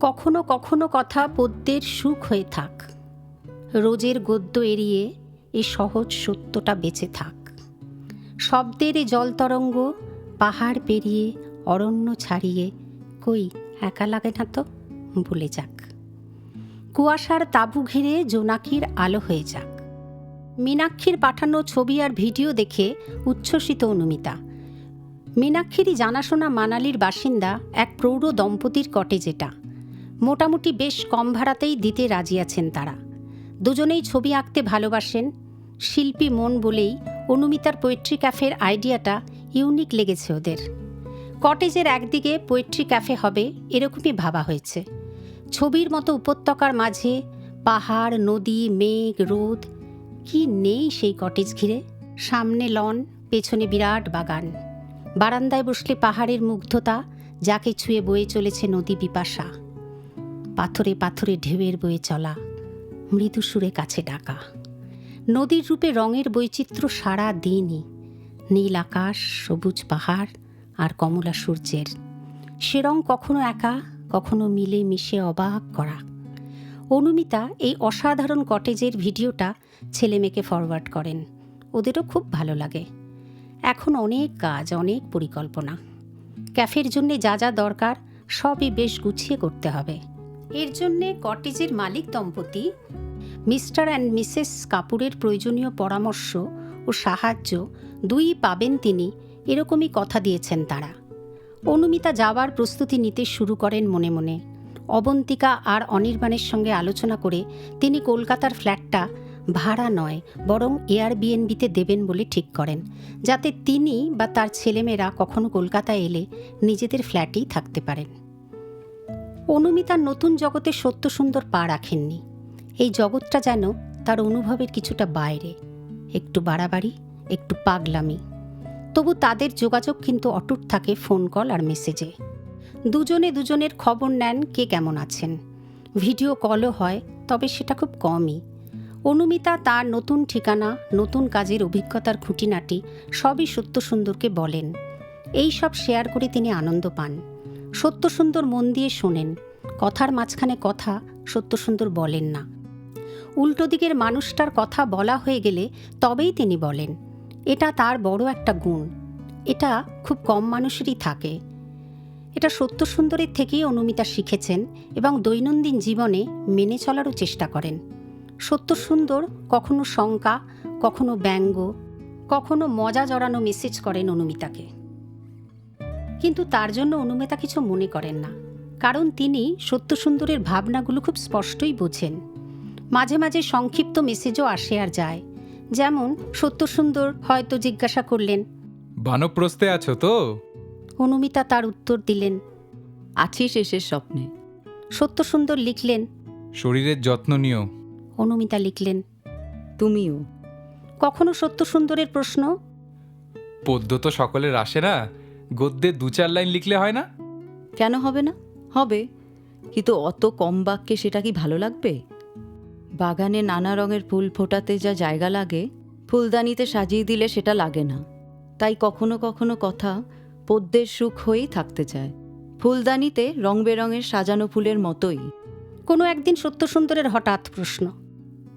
কখনো কখনো কথা পদ্যের সুখ হয়ে থাক। রোজের গদ্য এড়িয়ে এ সহজ সত্যটা বেঁচে থাক। শব্দের এ জলতরঙ্গ পাহাড় পেরিয়ে অরণ্য ছাড়িয়ে কই একা লাগে না তো? ভুলে যাক। কুয়াশার তাঁবু ঘিরে জোনাকির আলো হয়ে যাক। মীনাক্ষীর পাঠানো ছবি আর ভিডিও দেখে উচ্ছ্বসিত অনুমিতা। মীনাক্ষীরই জানাশোনা মানালির বাসিন্দা এক প্রৌঢ় দম্পতির কটেজ এটা মোটামুটি বেশ কম ভাড়াতেই দিতে রাজি আছেন তারা। দুজনেই ছবি আঁকতে ভালোবাসেন। শিল্পী মন বলেই অনুমিতার পোয়েট্রি ক্যাফের আইডিয়াটা ইউনিক লেগেছে ওদের। কটেজের একদিকে পোয়েট্রি ক্যাফে হবে এরকমই ভাবা হয়েছে। ছবির মতো উপত্যকার মাঝে পাহাড়, নদী, মেঘ, রোদ, কি নেই সেই কটেজ ঘিরে? সামনে লন, পেছনে বিরাট বাগান। বারান্দায় বসলে পাহাড়ের মুগ্ধতা, যাকে ছুঁয়ে বয়ে চলেছে নদী পিপাসা। পাথরে পাথরে ঢেউয়ের বয়ে চলা, মৃদু সুরে কাছে ডাকা। নদীর রূপে রঙের বৈচিত্র্য সারা দিনই, নীল আকাশ, সবুজ পাহাড় আর কমলা সূর্যের। সে রং কখনো একা, কখনো মিলে মিশে অবাক করা। অনুমিতা এই অসাধারণ কটেজের ভিডিওটা ছেলে মেয়েকে ফরওয়ার্ড করেন। ওদেরও খুব ভালো লাগে। এখন অনেক কাজ, অনেক পরিকল্পনা। ক্যাফের জন্যে যা যা দরকার, সবই বেশ গুছিয়ে করতে হবে। এর জন্যে কটেজের মালিক দম্পতি, মিস্টার অ্যান্ড মিসেস কাপুরের প্রয়োজনীয় পরামর্শ ও সাহায্য দুই পাবেন তিনি, এরকমই কথা দিয়েছেন তারা। অনুমিতা যাওয়ার প্রস্তুতি নিতে শুরু করেন মনে মনে। অবন্তিকা আর অনির্বাণের সঙ্গে আলোচনা করে তিনি কলকাতার ফ্ল্যাটটা ভাড়া নয়, বরং এয়ারবিএনবিতে দেবেন বলে ঠিক করেন, যাতে তিনি বা তার ছেলেমেয়েরা কখনো কলকাতায় এলে নিজেদের ফ্ল্যাটেই থাকতে পারেন। অনুমিতার নতুন জগতে সত্য সুন্দর পা রাখেননি। এই জগৎটা যেন তার অনুভবের কিছুটা বাইরে। একটু বাড়াবাড়ি, একটু পাগলামি। তবু তাদের যোগাযোগ কিন্তু অটুট থাকে ফোন কল আর মেসেজে। দুজনে দুজনের খবর নেন কে কেমন আছেন। ভিডিও কলও হয়, তবে সেটা খুব কমই। অনুমিতা তার নতুন ঠিকানা, নতুন কাজের অভিজ্ঞতার খুঁটিনাটি সবই সত্য সুন্দরকে বলেন। এই সব শেয়ার করে তিনি আনন্দ পান। সত্য সুন্দর মন দিয়ে শোনেন। কথার মাঝখানে কথা সত্য সুন্দর বলেন না। উল্টো দিকের মানুষটার কথা বলা হয়ে গেলে তবেই তিনি বলেন, এটা তার বড় একটা গুণ। এটা খুব কম মানুষেরই থাকে। এটা সত্য সুন্দরের থেকেই অনুমিতা শিখেছেন এবং দৈনন্দিন জীবনে মেনে চলারও চেষ্টা করেন। সত্য সুন্দর কখনো শঙ্কা, কখনো ব্যঙ্গ, কখনো মজা জড়ানো মেসেজ করেন অনুমিতাকে। কিন্তু তার জন্য অনুমিতা কিছু মনে করেন না কারণ তিনি সত্য সুন্দরের ভাবনাগুলো খুব স্পষ্টই বোঝেন। মাঝে মাঝে সংক্ষিপ্ত মেসেজও আসে আর যায়। যেমন সত্য সুন্দর হয়তো জিজ্ঞাসা করলেন বানপ্রস্তে আছো তো? অনুমিতা তার উত্তর দিলেন আছি শেষের স্বপ্নে। সত্য সুন্দর লিখলেন শরীরের যত্ন নিও। অনুমিতা লিখলেন তুমিও। কখনো সত্য সুন্দরের প্রশ্ন? পদ্য তো সকলের আসে না গদ্যে দু চার লাইন লিখলে হয় না? কেন হবে না? হবে। কিন্তু অত কম বাক্যে সেটা কি ভালো লাগবে? বাগানে নানা রঙের ফুল ফোটাতে যা জায়গা লাগে ফুলদানিতে সাজিয়ে দিলে সেটা লাগে না। তাই কখনো কখনো কথা পদ্যের সুখ হয়েই থাকতে চায়। ফুলদানিতে রং বেরঙের সাজানো ফুলের মতোই। কোনো একদিন সত্য সুন্দরের হঠাৎ প্রশ্ন।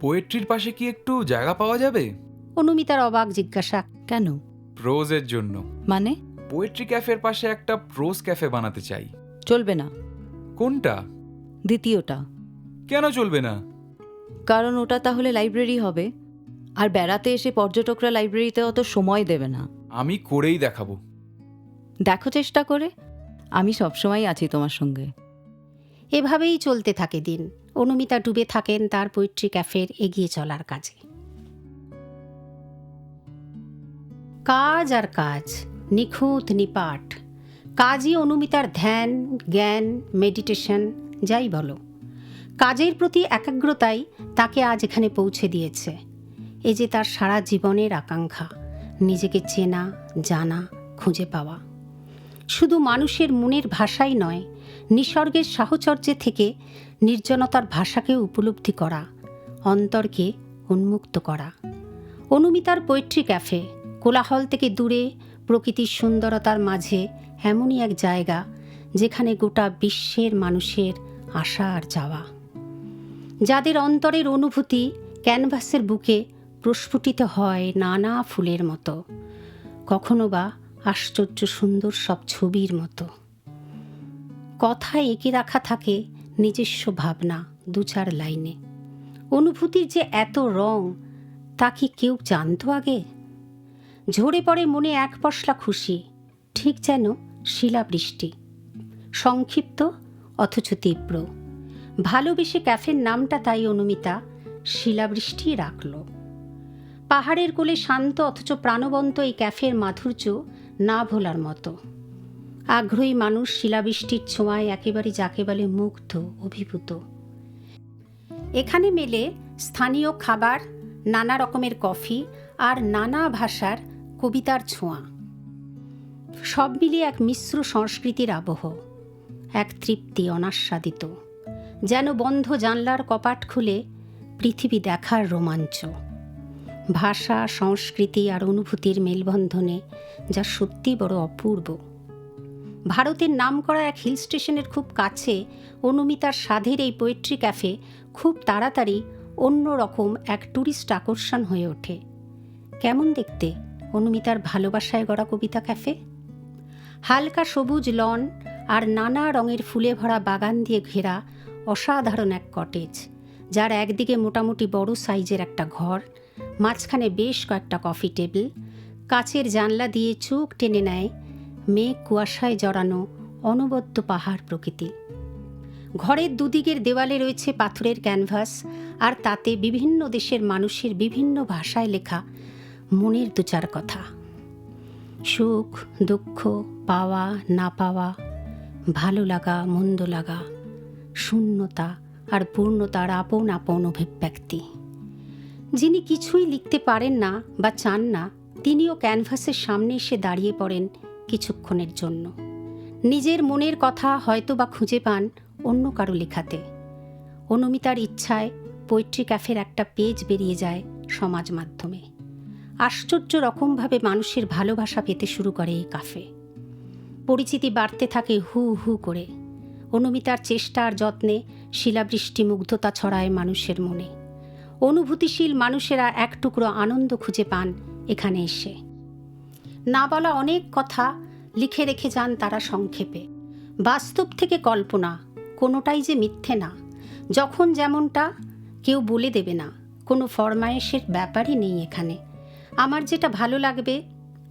পোয়েট্রির পাশে কি একটু জায়গা পাওয়া যাবে? অনুমিতার অবাক জিজ্ঞাসা। কেন? প্রোজের জন্য। মানে? পোয়েট্রি ক্যাফের পাশে একটা প্রোজ ক্যাফে বানাতে চাই। চলবে না। কোনটা? দ্বিতীয়টা। কেন চলবে না? কারণ ওটা তাহলে লাইব্রেরি হবে। আর বেড়াতে এসে পর্যটকরা লাইব্রেরিতে অত সময় দেবে না। আমি করেই দেখাবো। দেখো চেষ্টা করে। আমি সবসময় আছি তোমার সঙ্গে। এভাবেই চলতে থাকে দিন। অনুমিতা ডুবে থাকেন তার পোয়েট্রি ক্যাফের এগিয়ে চলার কাজে। কাজ আর কাজ। নিখুঁত নিপাট। কাজই অনুমিতার ধ্যান, জ্ঞান মেডিটেশন যাই বলো। কাজের প্রতি একাগ্রতাই তাকে আজ এখানে পৌঁছে দিয়েছে। এ যে তার সারা জীবনের আকাঙ্ক্ষা, নিজেকে চেনা, জানা, খুঁজে পাওয়া। শুধু মানুষের মনের ভাষাই নয়, নিসর্গের সাহচর্যে থেকে নির্জনতার ভাষাকে উপলব্ধি করা, অন্তরকে উন্মুক্ত করা। অনুমিতার পোয়েট্রি ক্যাফে কোলাহল থেকে দূরে প্রকৃতির সুন্দরতার মাঝে এমনই এক জায়গা যেখানে গোটা বিশ্বের মানুষের আসা আর যাওয়া যাদের অন্তরের অনুভূতি ক্যানভাসের বুকে প্রস্ফুটিত হয় নানা ফুলের মতো, কখনো বা আশ্চর্য সুন্দর সব ছবির মতো। কথা এঁকে রাখা থাকে নিজস্ব ভাবনা দু চার লাইনে। অনুভূতির যে এত রং, তা কি কেউ জানতো আগে? ঝরে পড়ে মনে এক পশলা খুশি, ঠিক যেন শিলাবৃষ্টি। সংক্ষিপ্ত অথচ তীব্র। ভালোবেসে ক্যাফের নামটা তাই অনুমিতা শিলাবৃষ্টি রাখল। পাহাড়ের কোলে শান্ত অথচ প্রাণবন্ত এই ক্যাফের মাধুর্য না ভোলার মতো। আগ্রহী মানুষ শিলাবৃষ্টির ছোঁয়ায় একেবারে যাকে বলে মুগ্ধ, অভিভূত। এখানে মেলে স্থানীয় খাবার, নানা রকমের কফি আর নানা ভাষার কবিতার ছোঁয়া। সব মিলিয়ে এক মিশ্র সংস্কৃতির আবহ, এক তৃপ্তি অনাস্বাদিত, যেন বন্ধ জানলার কপাট খুলে পৃথিবী দেখার রোমাঞ্চ। ভাষা, সংস্কৃতি আর অনুভূতির মেলবন্ধনে যা সত্যি বড় অপূর্ব। ভারতের নাম করা এক হিল স্টেশনের খুব কাছে অনুমিতার সাধের এই পোয়েট্রি ক্যাফে খুব তাড়াতাড়ি অন্য রকম এক ট্যুরিস্ট আকর্ষণ হয়ে ওঠে। কেমন দেখতে? অনুমিতার ভালোবাসায় গড়া কবিতা ক্যাফে। হালকা সবুজ লন আর নানা রঙের ফুলে ভরা বাগান দিয়ে ঘেরা অসাধারণ এক কটেজ, যার একদিকে মোটামুটি বড় সাইজের একটা ঘর, মাঝখানে বেশ কয়েকটা কফি টেবিল, কাচের জানলা দিয়ে চোখ টেনে নেয় মেঘ কুয়াশায় জড়ানো অনবদ্য পাহাড় প্রকৃতি। ঘরের দুদিকের দেওয়ালে রয়েছে পাথরের ক্যানভাস আর তাতে বিভিন্ন দেশের মানুষের বিভিন্ন ভাষায় লেখা মনের দু চার কথা। সুখ, দুঃখ, পাওয়া, না পাওয়া, ভালো লাগা, মন্দ লাগা, শূন্যতা আর পূর্ণতার আপন আপন অভিব্যক্তি। যিনি কিছুই লিখতে পারেন না বা চান না, তিনিও ক্যানভাসের সামনে এসে দাঁড়িয়ে পড়েন কিছুক্ষণের জন্য। নিজের মনের কথা হয়তো বা খুঁজে পান অন্য কারও লেখাতে। অনুমিতার ইচ্ছায় পোয়েট্রি ক্যাফের একটা পেজ বেরিয়ে যায় সমাজ মাধ্যমে। আশ্চর্য রকমভাবে মানুষের ভালোবাসা পেতে শুরু করে এই কাফে। পরিচিতি বাড়তে থাকে হু হু করে। অনুমিতার চেষ্টা আর যত্নে শিলাবৃষ্টি মুগ্ধতা ছড়ায় মানুষের মনে। অনুভূতিশীল মানুষেরা এক টুকরো আনন্দ খুঁজে পান এখানে এসে। না বলা অনেক কথা লিখে রেখে যান তারা সংক্ষেপে। বাস্তব থেকে কল্পনা, কোনোটাই যে মিথ্যে না। যখন যেমনটা, কেউ বলে দেবে না। কোনো ফরমায়েশের ব্যাপারই নেই এখানে। আমার যেটা ভালো লাগবে,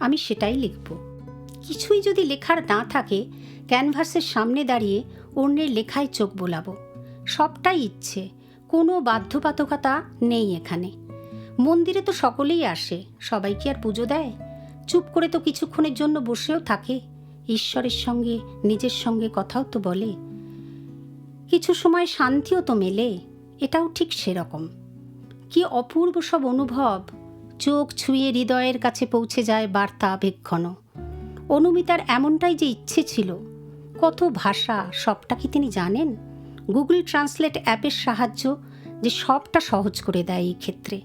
আমি সেটাই লিখব। কিছুই যদি লেখার না থাকে, ক্যানভাসের সামনে দাঁড়িয়ে অন্যের লেখায় চোখ বোলাবো। সবটাই ইচ্ছে, কোনো বাধ্যবাধকতা নেই এখানে। মন্দিরে তো সকলেই আসে, সবাই কি আর পুজো দেয়? চুপ করে তো কিছুক্ষণের জন্য বসেও থাকে, ঈশ্বরের সঙ্গে, নিজের সঙ্গে কথাও তো বলে। কিছু সময় শান্তিও তো মেলে, এটাও ঠিক সেরকম। কি অপূর্ব সব অনুভব! চোখ ছুঁয়ে হৃদয়ের কাছে পৌঁছে যায় বার্তা আবেক্ষণ অনুমিতার এমনটাই যে ইচ্ছে ছিল। কত ভাষা, সবটা কি তিনি জানেন? গুগল ট্রান্সলেট অ্যাপের সাহায্য যে সবটা সহজ করে দেয় এই ক্ষেত্রে।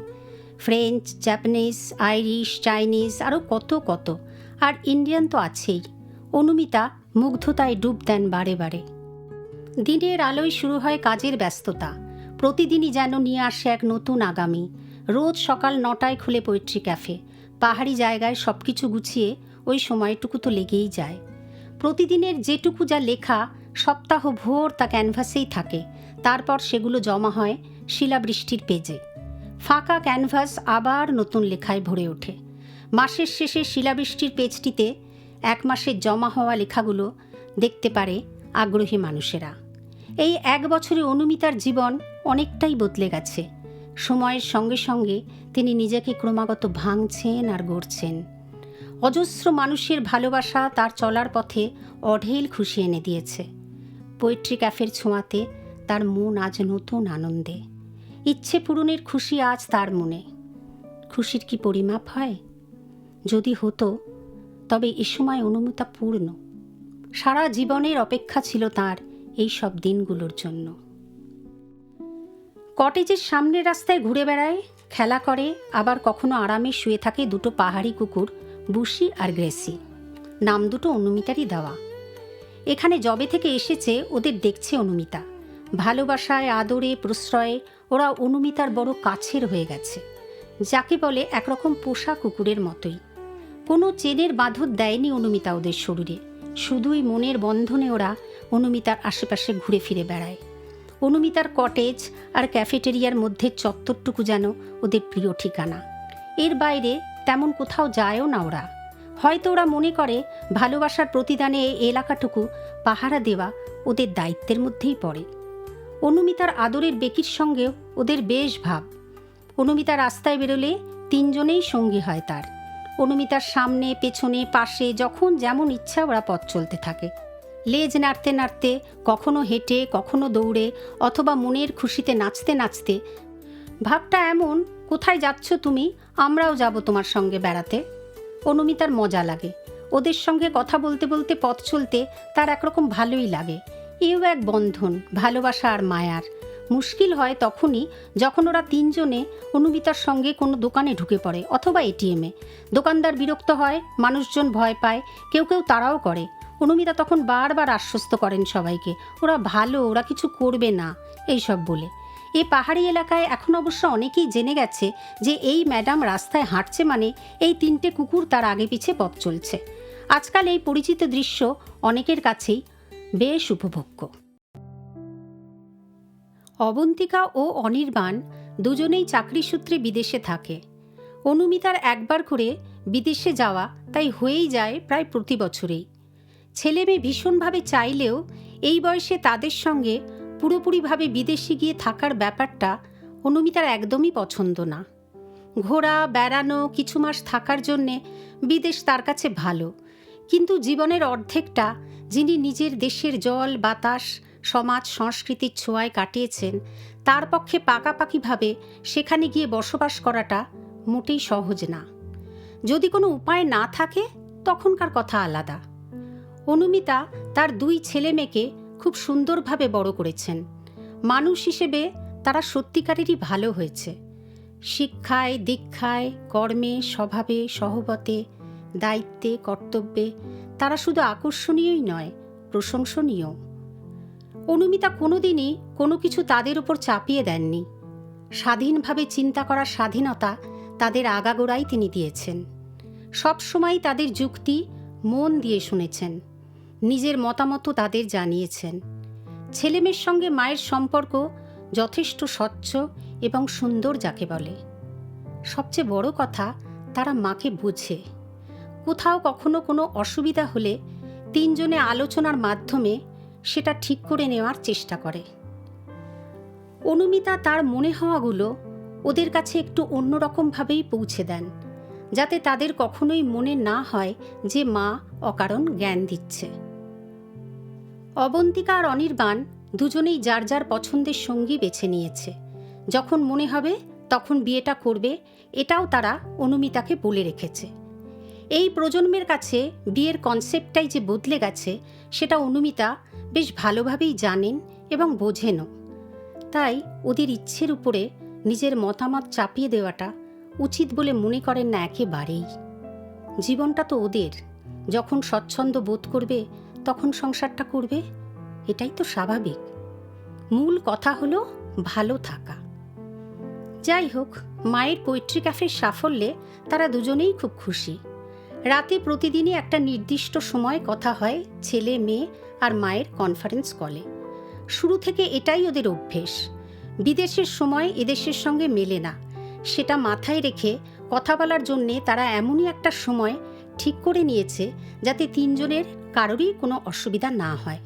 ফ্রেঞ্চ, জাপানিজ, আইরিশ, চাইনিজ আরও কত কত। আর ইন্ডিয়ান তো আছেই। অনুমিতা মুগ্ধতায় ডুব দেন বারে বারে। দিনের আলোয় শুরু হয় কাজের ব্যস্ততা। প্রতিদিনই যেন নিয়ে আসে এক নতুন আগামী। রোজ সকাল নটায় খুলে পোয়েট্রি ক্যাফে। পাহাড়ি জায়গায় সব কিছু গুছিয়ে ওই সময়টুকু তো লেগেই যায়। প্রতিদিনের যেটুকু যা লেখা, সপ্তাহ ভোর তা ক্যানভাসেই থাকে। তারপর সেগুলো জমা হয় শিলাবৃষ্টির পেজে। ফাঁকা ক্যানভাস আবার নতুন লেখায় ভরে ওঠে। মাসের শেষে শিলাবৃষ্টির পেজটিতে এক মাসের জমা হওয়া লেখাগুলো দেখতে পারে আগ্রহী মানুষেরা। এই এক বছরে অনুমিতার জীবন অনেকটাই বদলে গেছে। সময়ের সঙ্গে সঙ্গে তিনি নিজেকে ক্রমাগত ভাঙছেন আর গড়ছেন। অজস্র মানুষের ভালোবাসা তার চলার পথে অঢেল খুশি এনে দিয়েছে। পোয়েট্রি ক্যাফের ছোঁয়াতে তার মন আজ নতুন আনন্দে। ইচ্ছে পূরণের খুশি আজ তার মনে। খুশির কি পরিমাপ হয়? যদি হতো, তবে এ সময় অনুমিতা পূর্ণ সারা জীবনের অপেক্ষা ছিল তার এই সব দিনগুলোর জন্য। কটেজের সামনের রাস্তায় ঘুরে বেড়ায়, খেলা করে, আবার কখনো আরামে শুয়ে থাকে দুটো পাহাড়ি কুকুর বুসি আর গ্রেসি। নাম দুটো অনুমিতারই দেওয়া। এখানে জবে থেকে এসেছে, ওদের দেখছে অনুমিতা। ভালোবাসায়, আদরে, প্রশ্রয়ে, ওরা অনুমিতার বড় কাছের হয়ে গেছে। যাকে বলে একরকম পোষা কুকুরের মতোই। কোনো চেনের বাঁধর দেয়নি অনুমিতা ওদের শরীরে। শুধুই মনের বন্ধনে ওরা অনুমিতার আশেপাশে ঘুরে ফিরে বেড়ায়। অনুমিতার কটেজ আর ক্যাফেটেরিয়ার মধ্যে চত্বরটুকু যেন ওদের প্রিয় ঠিকানা। এর বাইরে তেমন কোথাও যায়ও না ওরা। হয়তো ওরা মনে করে ভালোবাসার প্রতিদানে এই এলাকাটুকু পাহারা দেওয়া ওদের দায়িত্বের মধ্যেই পড়ে। অনুমিতার আদরের বেকির সঙ্গেও ওদের বেশ ভাব। অনুমিতা রাস্তায় বেরোলে তিনজনেই সঙ্গী হয় তার। অনুমিতার সামনে, পেছনে, পাশে, যখন যেমন ইচ্ছা ওরা পথ চলতে থাকে। লেজ নাড়তে নাড়তে, কখনো হেঁটে, কখনো দৌড়ে, অথবা মনের খুশিতে নাচতে নাচতে, ভাবটা এমন, কোথায় যাচ্ছ তুমি? আমরাও যাব তোমার সঙ্গে বেড়াতে। অনুমিতার মজা লাগে। ওদের সঙ্গে কথা বলতে বলতে, পথ চলতে তার একরকম ভালোই লাগে। এও এক বন্ধন, ভালোবাসা আর মায়ার। মুশকিল হয় তখনই যখন ওরা তিনজনে অনুমিতার সঙ্গে কোনো দোকানে ঢুকে পড়ে অথবা এটিএমে দোকানদার বিরক্ত হয়, মানুষজন ভয় পায়, কেউ কেউ তারাও করে। অনুমিতা তখন বারবার আশ্বস্ত করেন সবাইকে। ওরা ভালো, ওরা কিছু করবে না, এইসব বলে। এই পাহাড়ি এলাকায় এখন অবশ্য অনেকেই জেনে গেছে যে এই ম্যাডাম রাস্তায় হাঁটছে মানে এই তিনটে কুকুর তার আগে পিছে পথ চলছে। আজকাল এই পরিচিত দৃশ্য অনেকের কাছেই বেশ উপভোগ্য। অবন্তিকা ও অনির্বাণ দুজনেই চাকরি সূত্রে বিদেশে থাকে। অনুমিতার একবার করে বিদেশে যাওয়া তাই হয়েই যায় প্রায় প্রতি বছরেই। ছেলে মেয়ে ভীষণভাবে চাইলেও এই বয়সে তাদের সঙ্গে পুরোপুরিভাবে বিদেশে গিয়ে থাকার ব্যাপারটা অনুমিতার একদমই পছন্দ না। ঘোরা বেড়ানো, কিছু মাস থাকার জন্যে বিদেশ তার কাছে ভালো। কিন্তু জীবনের অর্ধেকটা যিনি নিজের দেশের জল, বাতাস, সমাজ, সংস্কৃতির ছোঁয়ায় কাটিয়েছেন, তার পক্ষে পাকাপাকিভাবে সেখানে গিয়ে বসবাস করাটা মোটেই সহজ না। যদি কোনো উপায় না থাকে, তখনকার কথা আলাদা। অনুমিতা তার দুই ছেলে মেয়েকে খুব সুন্দরভাবে বড় করেছেন। মানুষ হিসেবে তারা সত্যিকারেরই ভালো হয়েছে। শিক্ষায়, দীক্ষায়, কর্মে, স্বভাবে, সহবতে, দায়িত্বে, কর্তব্যে তারা শুধু আকর্ষণীয়ই নয় প্রশংসনীয় অনুমিতা কোনোদিনই কোনো কিছু তাদের উপর চাপিয়ে দেননি। স্বাধীনভাবে চিন্তা করার স্বাধীনতা তাদের আগাগোড়াই তিনি দিয়েছেন। সবসময় তাদের যুক্তি মন দিয়ে শুনেছেন। নিজের মতামতও তাদের জানিয়েছেন। ছেলেমেয়ের সঙ্গে মায়ের সম্পর্ক যথেষ্ট স্বচ্ছ এবং সুন্দর যাকে বলে। সবচেয়ে বড় কথা, তারা মাকে বুঝে। কোথাও কখনো কোনো অসুবিধা হলে তিনজনে আলোচনার মাধ্যমে সেটা ঠিক করে নেওয়ার চেষ্টা করে। অনুমিতা তার মনে হওয়াগুলো ওদের কাছে একটু অন্যরকমভাবেই পৌঁছে দেন, যাতে তাদের কখনোই মনে না হয় যে মা অকারণ জ্ঞান দিচ্ছে। অবন্তিকা আর অনির্বাণ দুজনেই যার যার পছন্দের সঙ্গী বেছে নিয়েছে। যখন মনে হবে, তখন বিয়েটা করবে, এটাও তারা অনুমিতাকে বলে রেখেছে। এই প্রজন্মের কাছে বিয়ের কনসেপ্টটাই যে বদলে গেছে, সেটা অনুমিতা বেশ ভালোভাবেই জানেন এবং বোঝেনও। তাই ওদের ইচ্ছের উপরে নিজের মতামত চাপিয়ে দেওয়াটা উচিত বলে মনে করেন না একেবারেই। জীবনটা তো ওদের। যখন স্বচ্ছন্দ বোধ করবে তখন সংসারটা করবে? এটাই তো স্বাভাবিক। মূল কথা হলো ভালো থাকা। যাই হোক, মায়ের পোয়েট্রি ক্যাফের সাফল্যে তারা দুজনেই খুব খুশি। রাতে প্রতিদিনই একটা নির্দিষ্ট সময় কথা হয় ছেলে, মেয়ে আর মায়ের কনফারেন্স কলে শুরু থেকে এটাই ওদের অভ্যেস। বিদেশের সময় এদেশের সঙ্গে মেলে না। সেটা মাথায় রেখে কথা বলার জন্যে তারা এমনই একটা সময় ঠিক করে নিয়েছে যাতে তিনজনের কারোরই কোনো অসুবিধা না হয়।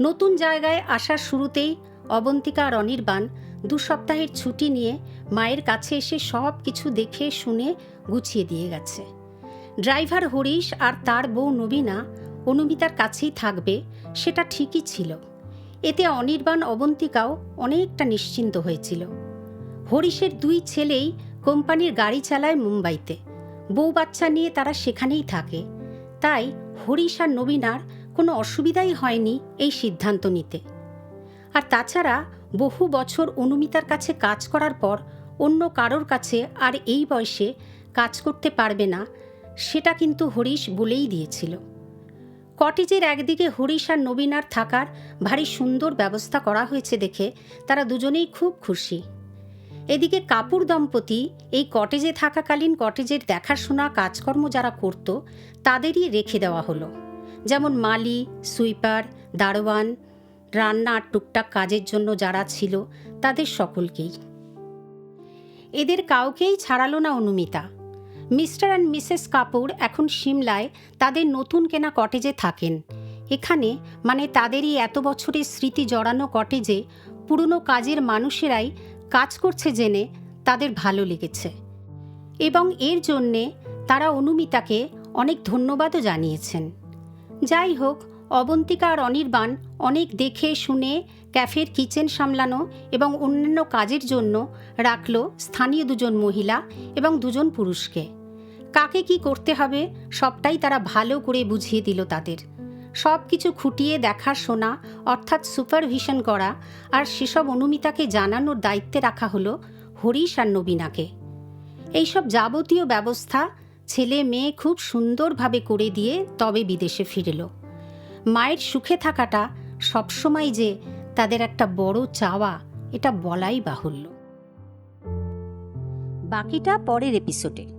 নতুন জায়গায় আসার শুরুতেই অবন্তিকা আর অনির্বাণ দু সপ্তাহের ছুটি নিয়ে মায়ের কাছে এসে সব কিছু দেখে, শুনে গুছিয়ে দিয়ে গেছে। ড্রাইভার হরিশ আর তার বউ নবীনা অনুমিতার কাছেই থাকবে, সেটা ঠিকই ছিল। এতে অনির্বাণ অবন্তিকাও অনেকটা নিশ্চিন্ত হয়েছিল। হরিশের দুই ছেলেই কোম্পানির গাড়ি চালায় মুম্বাইতে। বউ বাচ্চা নিয়ে তারা সেখানেই থাকে। তাই হরিশ আর নবীনার কোনো অসুবিধাই হয়নি এই সিদ্ধান্ত নিতে। আর তাছাড়া বহু বছর অনুমিতার কাছে কাজ করার পর অন্য কারোর কাছে আর এই বয়সে কাজ করতে পারবে না, সেটা কিন্তু হরিশ বলেই দিয়েছিল। কটেজের একদিকে হরিশ আর নবীনার থাকার ভারী সুন্দর ব্যবস্থা করা হয়েছে দেখে তারা দুজনেই খুব খুশি। এদিকে কাপুর দম্পতি এই কটেজে থাকাকালীন কটেজের দেখাশোনা কাজকর্ম যারা করত, তাদেরই রেখে দেওয়া হলো। যেমন মালি, সুইপার, দারোয়ান, রান্না টুকটাক কাজের জন্য যারা ছিল, তাদের সকলকেই। এদের কাউকেই ছাড়ালো না Anumita. Mister and misses Kapoor এখন সিমলায় তাদের নতুন কেনা কটেজে থাকেন। এখানে মানে তাদেরই এত বছরের স্মৃতি জড়ানো কটেজে পুরনো কাজের মানুষেরাই কাজ করছে জেনে তাদের ভালো লেগেছে। এবং এর জন্যে তারা অনুমিতাকে অনেক ধন্যবাদও জানিয়েছেন। যাই হোক, অবন্তিকা আর অনির্বাণ অনেক দেখে, শুনে, ক্যাফের কিচেন সামলানো এবং অন্যান্য কাজের জন্য রাখল স্থানীয় দুজন মহিলা এবং দুজন পুরুষকে। কাকে কি করতে হবে সবটাই তারা ভালো করে বুঝিয়ে দিল তাদের। সব কিছু খুঁটিয়ে দেখা শোনা অর্থাৎ সুপারভিশন করা, আর সেসব অনুমিতাকে জানানোর দায়িত্বে রাখা হলো হরিশ আর নবীনাকে। এইসব যাবতীয় ব্যবস্থা ছেলে মেয়ে খুব সুন্দরভাবে করে দিয়ে তবে বিদেশে ফিরল। মায়ের সুখে থাকাটা সবসময় যে তাদের একটা বড় চাওয়া, এটা বলাই বাহুল্য। বাকিটা পরের এপিসোডে